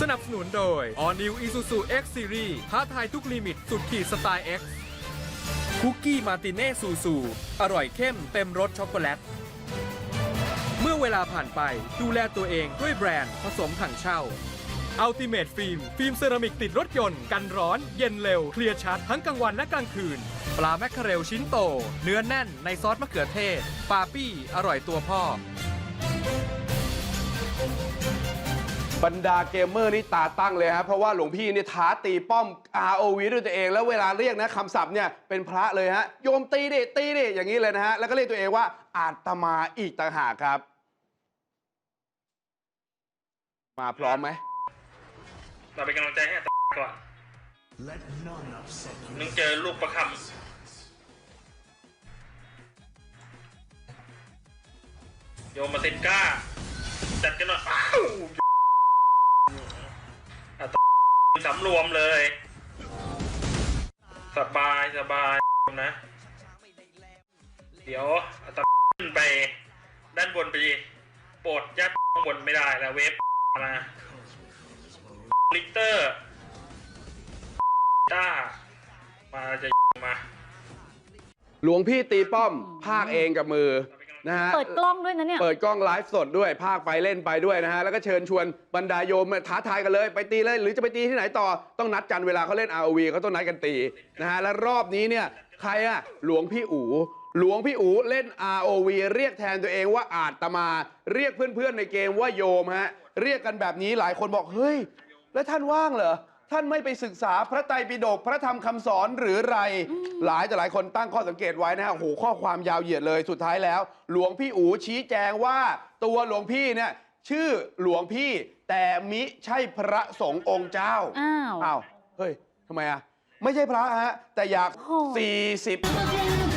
สนับสนุนโดย All New Isuzu X Series ท้าทายทุกลิมิตสุดขีดสไตล์ X คุกกี้มาติเน่ซูซู อร่อยเข้มเต็มรสช็อกโกแลต เมื่อเวลาผ่านไปดูแลตัวเองด้วยแบรนด์ผสมถังเช่า Ultimate Film ฟิล์มเซรามิกติดรถยนต์ กันร้อน เย็นเร็ว เคลียร์ชัด ทั้งกลางวันและกลางคืน ปลาแมคเคอเรลชิ้นโต เนื้อแน่นในซอสมะเขือเทศ ปาปี้ อร่อยตัวพ่อ บรรดาเกมเมอร์นี่ตาตั้งเลยฮะเพราะว่าหลวงพี่นี่ท้าตีป้อม ROV ด้วยตัวเอง แล้วเวลาเรียกนะคำศัพท์เนี่ยเป็นพระเลยฮะโยมตีดิตีดิอย่างนี้เลยนะฮะแล้วก็เรียกตัวเองว่าอาตมาอีกต่างหากครับ มาพร้อมไหมเราเป็นกำลังใจให้อาตมาก่อนนึงเจอลูกประคำโยมมาเซนก้าจัดกันหน่อยอ้าว รวมเลย สบายสบายนะ เดี๋ยวอาตมาขึ้นไป ด้านบนไปโปรดยัดข้างบนไม่ได้แล้วเวฟมาลิเตอร์ต้ามาจะมา หลวงพี่ตีป้อม ภาคเองกับมือ นะฮะ เปิดกล้องด้วยนะเนี่ย เปิดกล้องไลฟ์สดด้วย ภาคไปเล่นไปด้วยนะฮะ แล้วก็เชิญชวนบรรดาโยมมาท้าทายกันเลย ไปตีเลย หรือจะไปตีที่ไหนต่อ ต้องนัดกันเวลาเขาเล่น ROV เขาต้องนัดกันตีนะฮะ และรอบนี้เนี่ย ใครอะหลวงพี่อู๋ หลวงพี่อู๋เล่น ROV เรียกแทนตัวเองว่าอาตมา เรียกเพื่อนๆในเกมว่าโยมฮะ เรียกกันแบบนี้หลายคนบอก เฮ้ย แล้วท่านว่างเหรอ ท่านไม่ไปศึกษาพระไตรปิฎกพระธรรมคำสอนหรือไร หลายแต่หลายคนตั้งข้อสังเกตไว้นะฮะโอ้โหข้อความยาวเหยียดเลยสุดท้ายแล้ว หลวงพี่อูชี้แจงว่า ตัวหลวงพี่เนี่ยชื่อหลวงพี่แต่มิใช่พระสงฆ์องค์เจ้า อ้าว อ้าว เฮ้ย ทำไมอะ ไม่ใช่พระฮะ แต่อยาก โอ้ 40